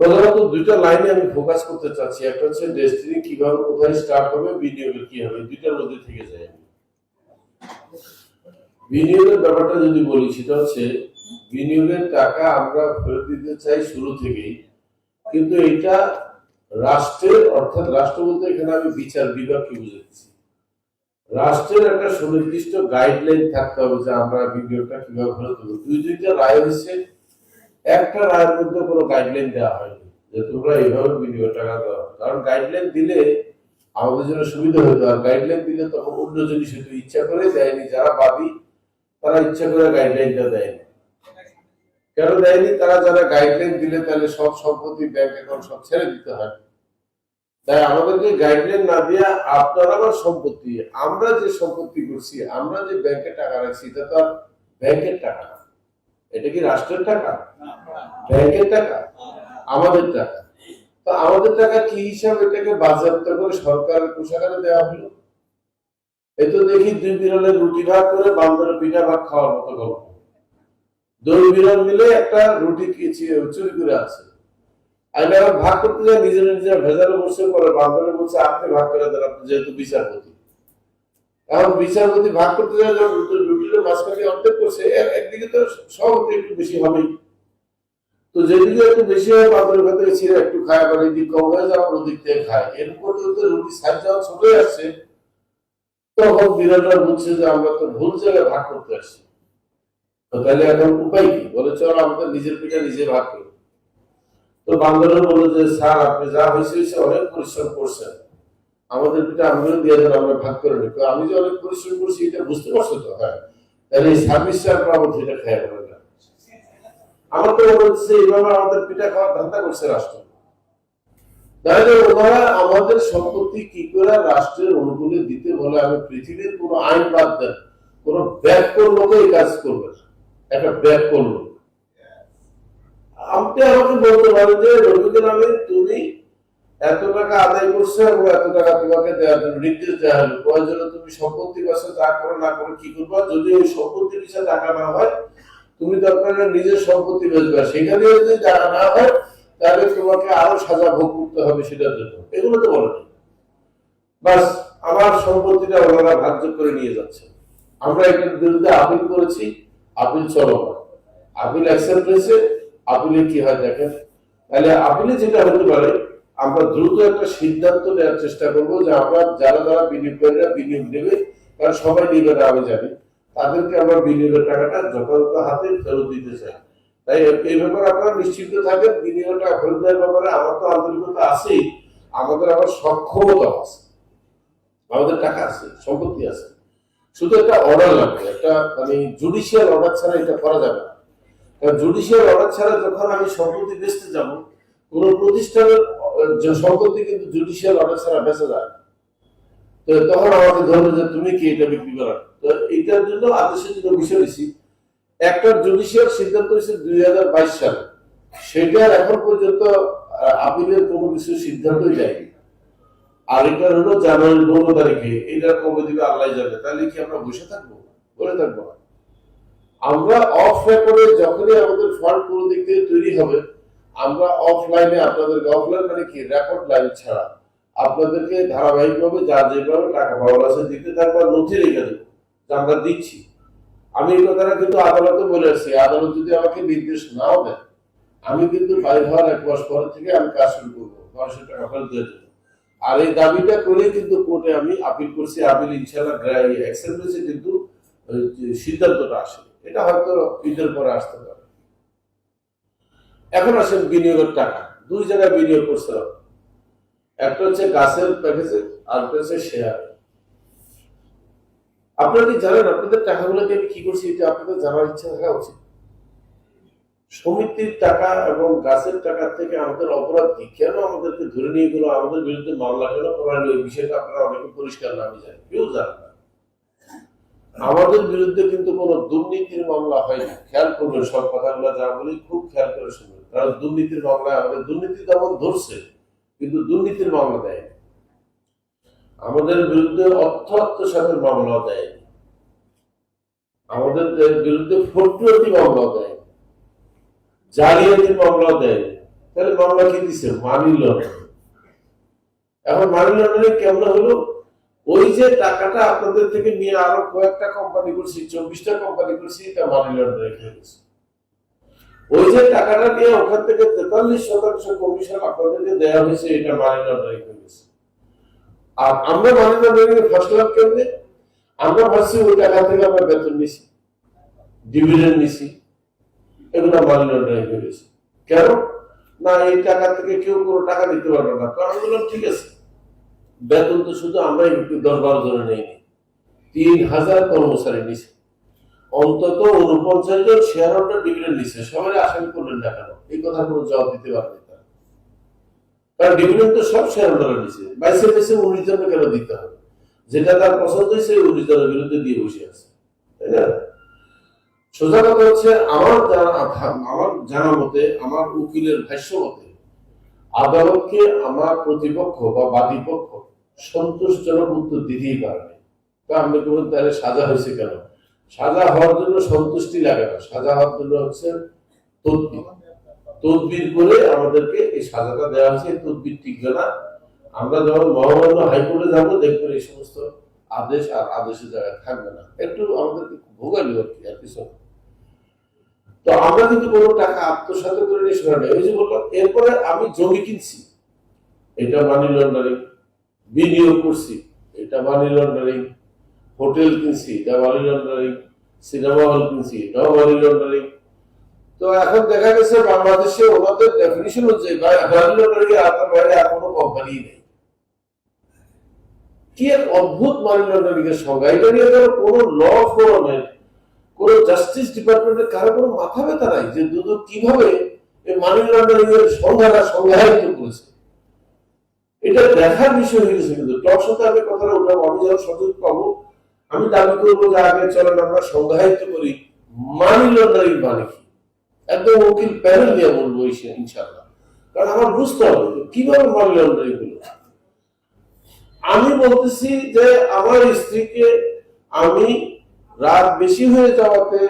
প্রধানত দুইটা লাইনে আমি ফোকাস করতে চাচ্ছি। একটা হচ্ছে ডেস্টিনি কীভাবে কোথায় স্টার্ট হবে বিনিয়োগের কি হবে, দুইটার মধ্যে থেকে আমি। বিনিয়োগের ব্যাপারটা যদি বলি, সেটা হচ্ছে বিনিয়োগের টাকা আমরা ফেরত দিতে চাই শুরু থেকেই। কিন্তু এটা রাষ্ট্রের, অর্থাৎ রাষ্ট্র বলতে এখানে আমি বিচার বিভাগকে বুঝাচ্ছি। রাষ্ট্রের একটা সুনির্দিষ্ট গাইডলাইন থাকতে হবে যে আমরা বিনিয়োগটা কীভাবে ফেরত দেবো। দুই দুইটা রায় হচ্ছে একটা রায়ের মধ্যে কোনো গাইডলাইন দেওয়া হয়নি, যে তোমরা এইভাবে বিনিয়োগ টাকা কারণ গাইডলাইন দিলে আমাদের জন্য সুবিধা হতো, আর গাইডলাইন দিলে তখন অন্য জিনিস হতো ইচ্ছা করে দেয়নি, যারা তারা ইচ্ছা করে গাইডলাইনটা দেয়নি। কেন দেয়নি? তারা যারা গাইডলাইন দিলে তাহলে সব সম্পত্তি ব্যাংক অ্যাকাউন্ট সব ছেড়ে দিতে হয়। তাই আমাদেরকে গাইডলাইন না দিয়ে আপনার আমার সম্পত্তি, আমরা যে সম্পত্তি করছি, আমরা যে ব্যাংকে টাকা রাখছি, এটা তো আর ব্যাংকের টাকা এটা কি রাষ্ট্রের টাকা? ব্যাংকের টাকা? আমাদের টাকা। তো আমাদের টাকা কি হিসাবে এটাকে বাজেয়াপ্ত করে সরকারের কোষাগারে দেওয়া হলো? এ তো দেখি দুই বিরলের রুটি ভাগ করে বান্দরের পিঠা ভাগ খাওয়ার মতো গল্প। দুই বিড়াল মিলে একটা রুটি চুরি করে আছে আর ভাগ করতে যায়, নিজের নিজের ভেজালে বসে পরে বান্দরে বলছে, আপনি ভাগ করে দেন, আপনি যেহেতু বিচারপতি। এখন বিচারপতি ভাগ করতে যায় রুটির মাঝখানে অর্ধেক করছে একদিকে তো সভাপতি একটু বেশি হবেই। তো যেদিকে একটু বেশি হয় বান্দরের ভেতরে ছিঁড়ে একটু খায়, আবার এদিক কম হয়ে যায় আবার ওদিক থেকে খায়। এরপর তো রুটি সাইজ যাওয়া ছোট আসছে। তখন বিরাটরা বুঝছে যে আমরা তো ভুল জায়গায় ভাগ করতে আসছি। তো তাহলে এখন উপায় কি? বলে, চল আমাদের নিজের পিঠা নিজে ভাগ করি। তো বান্দরের বলল যে, স্যার, আপনি যা হয়েছে, অনেক পরিশ্রম করছেন। আমাদের পিঠা আমিও দিয়ে দেন আমরা ভাগ করে নিই। আমি যে অনেক পরিশ্রম করছি, এটা বুঝতে পারছ তো? হ্যাঁ। তাহলে এই সার্ভিস চার্জ পাবো সেটা খেয়ে বলে না। আমার তো হচ্ছে এইভাবে আমাদের পিঠা খাওয়ার ধান্দা করছে রাষ্ট্র। তাহলে ওনারা আমাদের সম্পত্তি কি করে রাষ্ট্রের অনুকূলে দিতে বলে আমি পৃথিবীর কোন আইন বাদ দেন, কোন ব্যাককল লোক এই কাজ করবে। একটা ব্যাককল লোক। আপনি আমাকে বলতে পারেন যে নামে তুমি এত টাকা আদায় করছে এবং এত টাকা তোমাকে দেওয়ার জন্য নির্দেশ দেওয়া হলো। প্রয়োজনে তুমি সম্পত্তি পাশে যা করো না করো, কি করবা? যদি ওই সম্পত্তি পিছিয়ে টাকা না হয়, তুমি দরকার নিজের সম্পত্তি বেচবে। সেখানে যদি টাকা না হয়, তাহলে তোমাকে আরও সাজা ভোগ করতে হবে সেটার জন্য। এগুলো তো বলেনি বাস, আমার সম্পত্তিটা ওনারা ভাগ্য করে নিয়ে যাচ্ছে। আমরা এটার বিরুদ্ধে আপিল করেছি। আপিল চলমান। আপিল অ্যাকসেপ্ট হয়েছে। আপিলে কি হয় দেখেন। তাহলে আপিলে যেটা হতে পারে আমরা দ্রুত একটা সিদ্ধান্ত নেওয়ার চেষ্টা করব যে আমরা যারা যারা বিনিয়োগকারীরা বিনিয়োগ নেবে কারণ সবাই নেবে না আমি জানি তাদেরকে আমরা বিনিয়োগের টাকাটা যথাযথ হাতে ফেরত দিতে চাই। তাই এই ব্যাপারে আপনারা নিশ্চিন্ত থাকেন বিনিয়োগ টাকা ফেরত দেওয়ার ব্যাপারে আমার তো আন্তরিকতা আছেই, আমাদের আবার সক্ষমতা আছে। আমাদের টাকা আছে, সম্পত্তি আছে। শুধু একটা অর্ডার লাগবে, একটা মানে জুডিশিয়াল অর্ডার ছাড়া এটা করা যাবে না। কারণ জুডিশিয়াল অর্ডার ছাড়া যখন আমি সম্পত্তি বেচতে যাব, কোন প্রতিষ্ঠানের সম্পত্তি কিন্তু জুডিশিয়াল অর্ডার ছাড়া বেচা যায়। তো তখন আমাকে ধরবে যে তুমি কি এটা বিক্রি করার তো এইটার জন্য আদেশের জন্য বিষয় দিছি। একটা জুডিশিয়াল সিদ্ধান্ত হয়েছে দুই হাজার বাইশ সালে। সেটার এখন পর্যন্ত আপিলের কোনো কিছু সিদ্ধান্তই যায়নি। আর এটা হলো জানুয়ারি পনেরো তারিখে এটা কবে দিবে আল্লাহ জানে। তাহলে কি আমরা বসে থাকব? বলে থাকব আমরা অফ রেকর্ডে যখনই আমাদের ফান্ড কোনো দিক থেকে তৈরি হবে আমরা অফলাইনে আপনাদেরকে অফলাইন মানে কি? রেকর্ড লাইন ছাড়া। আপনাদেরকে ধারাবাহিকভাবে যা যেভাবে টাকা পাওয়ার আছে দিতে থাকব নথি রেখে দেবো আমরা দিচ্ছি। আমি এই কথাটা কিন্তু আদালতে বলে আসছি। আদালত যদি আমাকে নির্দেশ নাও দেয়, আমি কিন্তু বাইর হওয়ার এক মাস পর থেকে আমি কাজ শুরু করব। মানুষের টাকা ফেরত দেওয়ার জন্য আর এই দাবিটা করে কিন্তু কোর্টে আমি আপিল করছি। আপিল ইনশাল্লাহ অ্যাকসেপ্ট হয়েছে কিন্তু সিদ্ধান্তটা আসে। এটা হয়তো ঈদের পরে আসতে পারে। এখন আসেন বিনিয়োগের টাকা। দুই জায়গায় বিনিয়োগ হবে একটা হচ্ছে গাছের প্যাকেজে আর একটা হচ্ছে শেয়ার আপনারা কি জানেন আপনাদের টাকাগুলোকে আমি কি করছি? এটা আপনাদের জানার ইচ্ছা থাকা উচিত। সমিতির টাকা এবং গাছের টাকা থেকে আমাদের অপরাধ কি কেন আমাদেরকে ধরে নিয়ে গেলো? আমাদের বিরুদ্ধে মামলা কেন করা এই বিষয়টা আপনারা অনেকে পরিষ্কার না আমি জানি কেউ জানেন না। আমাদের বিরুদ্ধে কিন্তু কোনো দুর্নীতির মামলা হয়নি খেয়াল করবেন সব কথাগুলো, যা বলি খুব খেয়াল করে শুনবেন কারণ দুর্নীতির মামলায় আমাদের দুর্নীতি তেমন ধরছে, কিন্তু দুর্নীতির মামলা দেয়নি। আমাদের বিরুদ্ধে অর্থ আত্মসাতের মামলা দেয়নি। আমাদের বিরুদ্ধে ফটুয়াতি মামলা দেয়নি। জালিয়াতির মামলা দেয়নি। তাহলে মামলা কি দিছে? মানি এখন মানি লন্ডারিং কেমন হলো? ওই যে টাকাটা আপনাদের থেকে নিয়ে আরও কয়েকটা কোম্পানি করছি, চব্বিশটা কোম্পানি করছি, এটা মানি লন্ডারিং হয়ে গেছে। ওই যে টাকাটা নিয়ে ওখান থেকে তেতাল্লিশ শতাংশ কমিশন আপনাদেরকে দেওয়া হয়েছে, এটা মানি লন্ডারিং হয়ে গেছে। আর আমরা মানি লন্ডারিং এ ফাঁসলাম কেমনে? আমরা ভাবছি ওই টাকা থেকে আমরা বেতন নিছি ডিভিডেন্ড নিছি, এগুলো মানি লন্ডারিং হয়ে গেছে। কেন? না, এই টাকা থেকে কেউ কোনো টাকা দিতে পারবে না, কারণ বললাম ঠিক আছে। বেতন তো শুধু আমরা দশ বারো জনে নেইনি তিন হাজার কর্মচারী নিছে। অন্তত উনপঞ্চাশ জন শেয়ার হোল্ডার ডিভিডেন্ড নিচ্ছে সবাই আসামি করলেন না কেন? এই কথা কোনো জবাব দিতে পারবে কারণ ডিভিডেন্ড তো সব বাইশে বাইশে উনিশ জনকে কেন দিতে হবে? যেটা তার পছন্দ হয়েছে উনিশ জনের বিরুদ্ধে দিয়ে বসে আছে। তাই না? সোজা কথা হচ্ছে, আমার আমার জানা মতে, আমার উকিলের ভাষ্য মতে, আদালতকে আমার প্রতিপক্ষ বা বাদীপক্ষ সন্তোষজনক উত্তর দিতেই পারবে তা কেবল তাহলে সাজা হয়েছে কেন? সাজা হওয়ার জন্য সন্তুষ্টি লাগে না। সাজা হওয়ার জন্য হচ্ছে তদবির। তদবির করে আমাদেরকে এই সাজাটা দেওয়া হয়েছে তদবির টিকবে না। আমরা যখন মহামান্য হাইকোর্টে যাব, দেখবেন এই সমস্ত আদেশ আর আদেশের জায়গায় থাকবে না। একটু আমাদেরকে ভোগালি কি, আর কিছু তো আমরা কিন্তু কোনো টাকা আত্মসাৎ করে নিয়ে শোনা নেই। ওই যে বললাম, এরপরে আমি জমি কিনছি। এটা মানি লন্ডারিং বিনিয়োগ করছি। এটা মানি লন্ডারিং হোটেল কিনছি এটা মানি লন্ডারিং, সিনেমা হল কিনছি এটাও মানি লন্ডারিং। তো এখন দেখা গেছে বাংলাদেশে ওনাদের ডেফিনিশন হচ্ছে মানি লন্ডারিং এর আপনার বাইরে আর কোনো কোম্পানি নেই। কি এক অদ্ভুত মানি লন্ডারিং এর সংজ্ঞা। এটা নিয়ে যেন কোনো ল ফোরামের কোন জাস্টিস ডিপার্টমেন্টের কারও কোনো মাথা ব্যথা নাই যে দুদু কীভাবে এই মানি লন্ডারিং এর সংজ্ঞাটা সংজ্ঞায়িত করেছে। এটা দেখার বিষয় হয়ে গেছে কিন্তু। টক সাথে আমি কথাটা উঠাবো, আমি যখন সুযোগ পাবো। আমি দাবি করব যে আগে চলেন আমরা সংজ্ঞায়িত করি মানি লন্ডারিং মানে কি? একদম উকিল প্যানেল নিয়ে বলব ইনশাল্লাহ কারণ আমার বুঝতে হবে কীভাবে মানি লন্ডারিং হলো। আমি বলতেছি যে আমার স্ত্রীকে আমি রাত বেশি হয়ে যাওয়াতে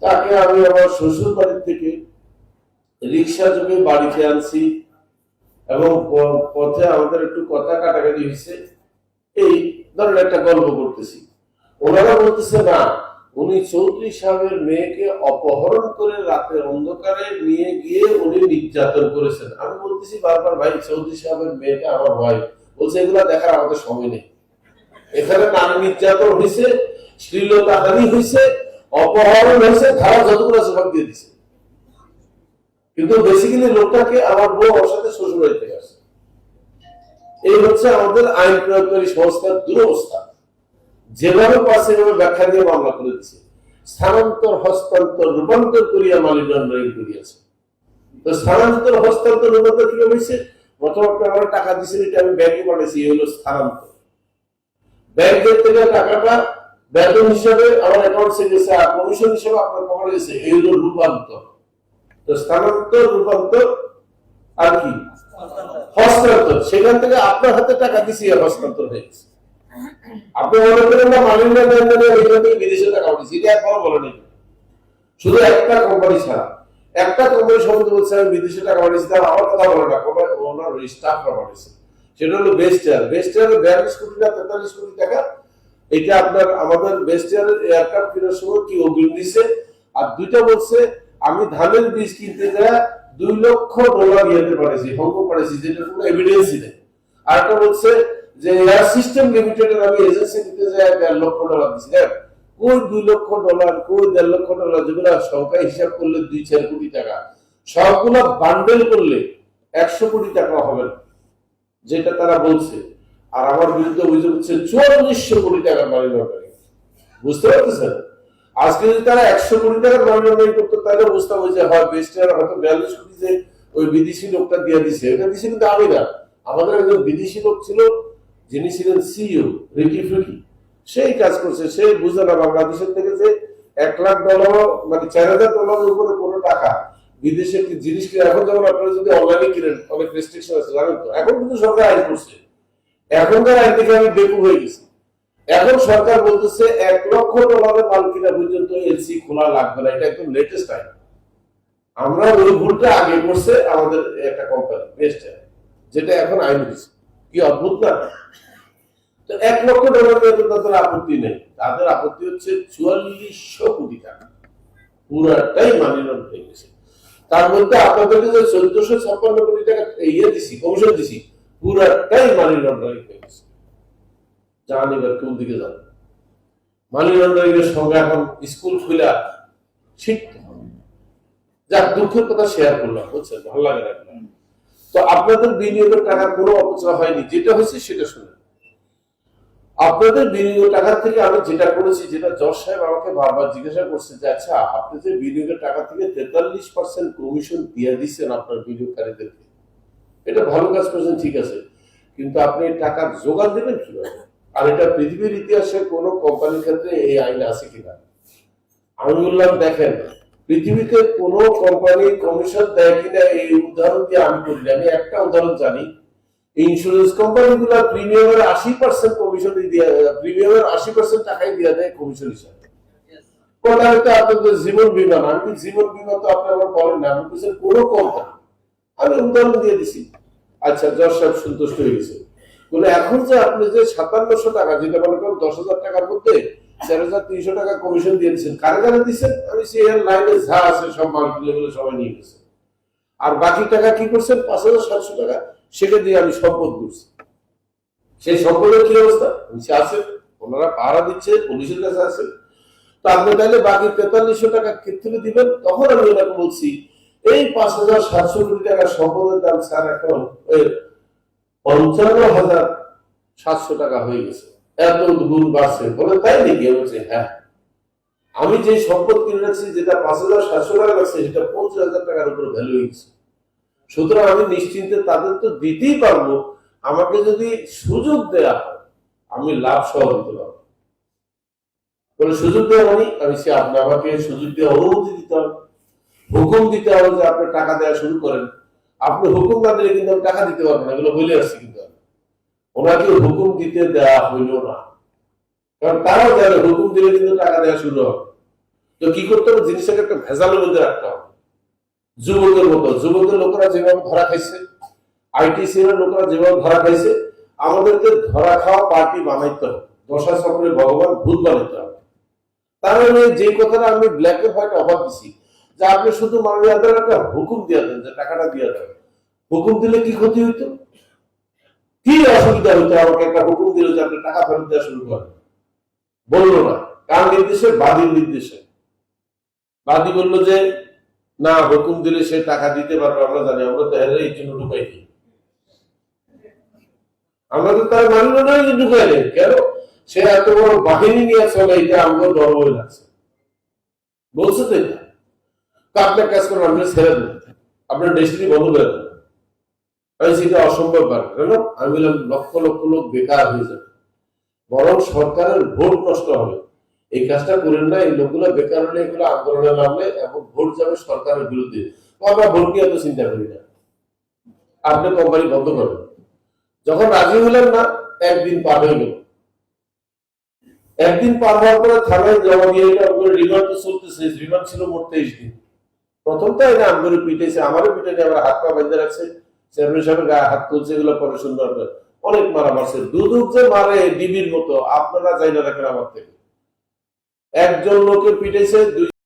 তাকে আমি আমার শ্বশুর বাড়ি থেকে রিক্সা যোগে বাড়িতে আনছি এবং পথে আমাদের একটু কথা কাটাকাটি হয়েছে। এই ধরেন একটা গল্প করতেছি। ওনারা বলতেছে, না, উনি চৌধুরী সাহেবের মেয়েকে অপহরণ করে রাতের অন্ধকারে নিয়ে গিয়ে উনি নির্যাতন করেছেন। আমি বলতেছি বারবার, ভাই, চৌধুরী সাহেবের মেয়েটা আমার ভাই। বলছে, এগুলা দেখার আমাদের সময় নেই। এখানে নারী নির্যাতন হয়েছে শ্লীলতাহানি হয়েছে, অপহরণ হয়েছে, ধারা যতগুলো সব দিয়ে দিছে। কিন্তু বেসিক্যালি লোকটাকে আমার বউ ওর সাথে শ্বশুর বাড়ি থেকে আসে এই হচ্ছে আমাদের আইন প্রয়োগকারী সংস্থার দুরবস্থা। যেভাবে সেভাবে ব্যাখ্যা দিয়ে মামলা করে দিচ্ছে স্থানান্তর, হস্তান্তর, রূপান্তর করিয়া লন্ডারিং করিয়াছে। তো স্থানান্তর, হস্তান্তর, রূপান্তর কীভাবে হয়েছে টাকা এটা আমি ব্যাংকে পাঠাইছি, এই হলো স্থানান্তর। ব্যাংকের থেকে টাকাটা বেতন হিসাবে আমার অ্যাকাউন্টে গেছে, আর কমিশন হিসাবে আপনার পকেটে গেছে, এই হলো রূপান্তর। তো স্থানান্তর, রূপান্তর, আর কি? হস্তান্তর। সেখান থেকে আপনার হাতে টাকা দিছি হস্তান্তর হয়ে গেছে। আপনি মনে করেন না মালিক লেনদেনে এখান বিদেশে টাকা উঠেছে এটা একবারও বলেনি শুধু একটা কোম্পানি ছাড়া। একটা কোম্পানি সম্বন্ধে বলছে, আমি বিদেশে টাকা পাঠিয়েছি তার আমার কথা বলে না। কোম্পানি ওনার স্টাফরা পাঠিয়েছে সেটা হলো বেস্ট এয়ার বেস্ট এয়ারের বিয়াল্লিশ কোটি না তেতাল্লিশ কোটি টাকা। এটা আপনার আমাদের বেস্ট এয়ারের এয়ারক্রাফট কেনার সময় কি অগ্রিম দিছে? আর দুইটা বলছে, আমি ধানের বীজ কিনতে যায় দুই লক্ষ ডলার ইয়েতে পাঠিয়েছি হংকং পাঠিয়েছি যেটার কোনো এভিডেন্সই নেই। আর একটা বলছে যে এয়ার সিস্টেম লিমিটেডের আমি এজেন্সি দিতে যাই দেড় লক্ষ ডলার দিছি, দেখ, কই দুই লক্ষ ডলার, কই দেড় লক্ষ ডলার, যেগুলো সংখ্যা হিসাব করলে দুই, চার কোটি টাকা। সবগুলো বান্ডেল করলে একশো কোটি টাকা হবে, যেটা তারা বলছে। আর আমার বিরুদ্ধে অভিযোগ হচ্ছে চুয়াল্লিশশো কোটি টাকা মানি লন্ডারিং বুঝতে পারতেছেন? আজকে যদি তারা একশো কোটি টাকার মানি লন্ডারিং করতো, তাহলে বুঝতাম যে হয় বেস্টের হয়তো বিয়াল্লিশ কোটি যে ওই বিদেশি লোকটা দিয়ে দিছে, এটা দিছে কিন্তু আমি না। আমাদের একজন বিদেশি লোক ছিল যিনি ছিলেন সিইও রিকি ফিকি সেই কাজ করছে সে বুঝে না বাংলাদেশের থেকে যে এক লাখ ডলার মানে চার হাজার ডলারের উপরে কোনো টাকা বিদেশে কি জিনিস কিনে, এখন যেমন আপনারা যদি অনলাইনে কিনেন, অনেক রেস্ট্রিকশন আছে, জানেন তো, এখন কিন্তু সরকার আইন করছে। এখনকার আইন থেকে আমি বেকুব হয়ে গেছি। এখন সরকার বলতেছে এক লক্ষ ডলারের মাল কিনা পর্যন্ত এলসি খোলা লাগবে না, এটা একদম লেটেস্ট আইন। আমরা ওই ভুলটা আগে করছে আমাদের একটা কোম্পানি বেস্ট যেটা এখন আইন হয়েছে। কি অদ্ভুত না? এক লক্ষ ডলার তাদের আপত্তি নেই। তাদের আপত্তি হচ্ছে চুয়াল্লিশশো কোটি টাকা। পুরাটাই মানি লন্ডারিং হয়ে গেছে। তার মধ্যে আপনাদেরকে যে চোদ্দশো ছাপ্পান্ন কোটি টাকা ইয়ে দিছি কমিশন দিছি, পুরাটাই মানি লন্ডারিং হয়ে গেছে। জান এবার কোন দিকে যান মানি লন্ডারিং এর সঙ্গে এখন স্কুল খুলা শিখতে হবে যাক, দুঃখের কথা শেয়ার করলাম, বুঝছেন? ভালো লাগে না। তো আপনাদের বিনিয়োগের টাকা কোনো অপচয় হয়নি, যেটা হয়েছে সেটা শুনে আপনাদের বিনিয়োগের টাকা থেকে আমি যেটা করেছি, যেটা জজ সাহেব আমাকে বারবার জিজ্ঞাসা করছে যে আচ্ছা আপনি যে বিনিয়োগের টাকা থেকে তেতাল্লিশ পার্সেন্ট কমিশন দিয়ে দিচ্ছেন আপনার বিনিয়োগকারীদেরকে। এটা ভালো কাজ করছেন, ঠিক আছে। কিন্তু আপনি টাকার যোগান দেবেন কীভাবে? আর এটা পৃথিবীর ইতিহাসে কোনো কোম্পানির ক্ষেত্রে এই আইন আছে কিনা? আমি বললাম, দেখেন পৃথিবীতে কোন কোম্পানি কমিশন দেয় কিনা এই উদাহরণ দিয়ে আমি করি আমি একটা উদাহরণ জানি। ইন্স্যুরেন্স কোম্পানিগুলো প্রিমিয়ামের আশি পার্সেন্ট কমিশন প্রিমিয়ামের আশি পার্সেন্ট টাকাই দিয়ে দেয় কমিশন হিসাবে। কোনটা হয়তো আপনাদের জীবন বীমা? না, আমি জীবন বীমা তো আপনি আমার বলেন না, আমি বলছেন কোনো কোম্পানি আমি উদাহরণ দিয়ে দিছি। আচ্ছা যশ সাহেব সন্তুষ্ট হয়ে গেছে। বলে, এখন যে আপনি যে সাতান্নশো টাকা, যেটা মনে করেন দশ হাজার টাকার মধ্যে চার হাজার তিনশো টাকা কমিশন দিয়ে দিচ্ছেন কারে কারে দিচ্ছেন আমি সেই লাইনে যা আছে সব মাল তুলে গুলো সবাই নিয়ে গেছে। আর বাকি টাকা কি করছেন? পাঁচ হাজার সাতশো টাকা। সেটা দিয়ে আমি সম্পদ করছি। সেই সম্পদের কি অবস্থা? নিচে আছে, ওনারা পাহারা দিচ্ছে, পুলিশের কাছে আছে। তো আপনি তাহলে বাকি তেতাল্লিশশো টাকা ক্ষেত্রে দিবেন? তখন আমি ওনাকে বলছি, এই পাঁচ হাজার সাতশো কোটি টাকা সম্পদের দাম স্যার এখন পঞ্চান্ন হাজার সাতশো টাকা হয়ে গেছে। এত গুণ বাড়ছে। বলে, তাই নাকি? বলছি হ্যাঁ। আমি যে সম্পদ কিনে রাখছি যেটা পাঁচ হাজার, সাতশো টাকা লাগছে, সেটা পঞ্চাশ হাজার টাকার উপরে ভ্যালু হয়ে গেছে। সুতরাং আমি নিশ্চিন্তে তাদের তো দিতেই পারব। আমাকে যদি সুযোগ দেয়া হয়, আমি লাভ সহ দিতে পারব। বলে, সুযোগ দেওয়া মানে আমি সে আপনি আমাকে সুযোগ দিয়ে অনুমতি দিতে হবে। হুকুম দিতে হবে যে, আপনি টাকা দেওয়া শুরু করেন। আপনি হুকুম না দিলে কিন্তু আমি টাকা দিতে পারব না, এগুলো বলে আসছি কিন্তু আমি। ওনাকে হুকুম দিতে দেওয়া হইল না। কারণ তারাও জানে, হুকুম দিলে কিন্তু টাকা দেওয়া শুরু হবে তো কি করতে হবে? জিনিসটাকে একটা ভেজালের মধ্যে রাখতে হবে। যুবকের মতো। যুবকের লোকেরা যেভাবে ধরা খাইছে আইটিসি এর লোকেরা যেভাবে ধরা খাইছে, আমাদেরকে ধরা খাওয়া পার্টি বানাইতে হবে। দশা চক্রে ভগবান ভূত বানাইতে হবে। তার মানে যে কথাটা আমি ব্ল্যাক এন্ড হোয়াইট অভাব দিছি, যে আপনি শুধু আদালত একটা হুকুম দিয়ে দেন, যে টাকাটা দিয়ে দেন। হুকুম দিলে কি ক্ষতি হইতো? কি অসুবিধা হইতো আমাকে একটা হুকুম দিল যে আপনি টাকা ফেরত দেওয়া শুরু করেন। বলল না। কার নির্দেশে? বাদীর নির্দেশে। বাদী বলল যে, না, হুকুম দিলে সে টাকা দিতে পারবে, আমরা জানি। আমরা তো এর এই জন্য ঢুকাই দিই আমরা তো তার মানি না যে ঢুকাই নেই কেন? সে এত বড় বাহিনী নিয়ে চলে, এটা আমাদের ডর হয়ে লাগছে। বলছে তো এটা। তো আপনার কাজ করুন, আপনি ছেড়ে দেন। আপনার ডেস্টিনি বন্ধ করে দেন। সেটা অসম্ভব কেন? আমি বললাম, লক্ষ লক্ষ লোক বেকার হয়ে যাবে। বরং সরকারের ভোট নষ্ট হবে। এই কাজটা করেন না, এই লোকগুলো বেকার হলে এগুলো আন্দোলনে নামলে এবং ভোট যাবে সরকারের বিরুদ্ধে। আমরা ভোট নিয়ে তো চিন্তা করি না। আপনি কোম্পানি বন্ধ করবেন। যখন রাজি হলেন না, একদিন পার গেল একদিন পার হওয়ার পরে থানায় জমা দিয়ে রিমান্ড চলতেছে, রিমান্ড ছিল মোট তেইশ দিন। প্রথমটা এটা আমগরে পিটেছে আমারও পিটেছে আমার হাত পা বেঁধে রাখছে। গায়ে হাত তুলছে, এগুলো। অনেক মারা মারছে দুদুক যে মারে ডিবির মতো, আপনারা যাই না রাখেন আমার থেকে একজন লোকে পিটেছে দুই